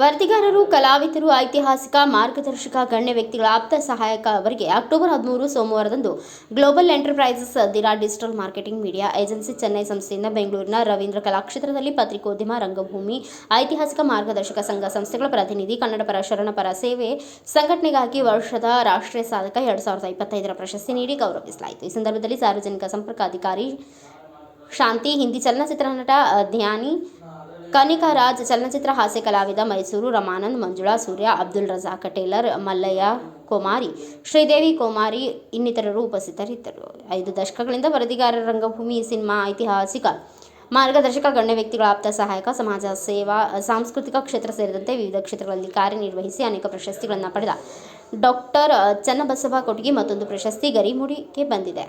ವರದಿಗಾರರು, ಕಲಾವಿದರು, ಐತಿಹಾಸಿಕ ಮಾರ್ಗದರ್ಶಕ, ಗಣ್ಯ ವ್ಯಕ್ತಿಗಳ ಆಪ್ತ ಸಹಾಯಕ ಅವರಿಗೆ ಅಕ್ಟೋಬರ್ ಹದಿಮೂರು ಸೋಮವಾರದಂದು global enterprises ದಿರಾ digital marketing media agency Chennai ಸಂಸ್ಥೆಯಿಂದ ಬೆಂಗಳೂರಿನ ರವೀಂದ್ರ ಕಲಾಕ್ಷೇತ್ರದಲ್ಲಿ ಪತ್ರಿಕೋದ್ಯಮ, ರಂಗಭೂಮಿ, ಐತಿಹಾಸಿಕ ಮಾರ್ಗದರ್ಶಕ ಸಂಘ ಸಂಸ್ಥೆಗಳ ಪ್ರತಿನಿಧಿ ಕನ್ನಡ ಪರ ಶರಣ ಪರ ಸೇವೆ ಸಂಘಟನೆಗಾಗಿ ವರ್ಷದ ರಾಷ್ಟ್ರೀಯ ಸಾಧಕ ಎರಡು ಸಾವಿರದ ಇಪ್ಪತ್ತೈದರ ಪ್ರಶಸ್ತಿ ನೀಡಿ ಗೌರವಿಸಲಾಯಿತು. ಈ ಸಂದರ್ಭದಲ್ಲಿ ಸಾರ್ವಜನಿಕ ಸಂಪರ್ಕ ಅಧಿಕಾರಿ ಶಾಂತಿ, ಹಿಂದಿ ಚಲನಚಿತ್ರ ನಟ ಧ್ಯಾನಿ ಕನಿಕಾ ರಾಜ್ ಚಲನಚಿತ್ರ ಹಾಸ್ಯ ಕಲಾವಿದ ಮೈಸೂರು ರಮಾನಂದ್, ಮಂಜುಳಾ ಸೂರ್ಯ, ಅಬ್ದುಲ್ ರಜಾ ಕಟೇಲರ್ ಮಲ್ಲಯ್ಯ ಕುಮಾರಿ, ಶ್ರೀದೇವಿ ಕುಮಾರಿ ಇನ್ನಿತರರು ಉಪಸ್ಥಿತರಿದ್ದರು. ಐದು ದಶಕಗಳಿಂದ ವರದಿಗಾರರ ರಂಗಭೂಮಿ, ಸಿನಿಮಾ, ಐತಿಹಾಸಿಕ ಮಾರ್ಗದರ್ಶಕ, ಗಣ್ಯ ವ್ಯಕ್ತಿಗಳ ಆಪ್ತ ಸಹಾಯಕ, ಸಮಾಜ ಸೇವಾ, ಸಾಂಸ್ಕೃತಿಕ ಕ್ಷೇತ್ರ ಸೇರಿದಂತೆ ವಿವಿಧ ಕ್ಷೇತ್ರಗಳಲ್ಲಿ ಕಾರ್ಯನಿರ್ವಹಿಸಿ ಅನೇಕ ಪ್ರಶಸ್ತಿಗಳನ್ನು ಪಡೆದ ಡಾಕ್ಟರ್ ಚನ್ನಬಸವ ಕೊಟಗಿ ಮತ್ತೊಂದು ಪ್ರಶಸ್ತಿ ಗರಿಮುಡಿಗೆ ಬಂದಿದೆ.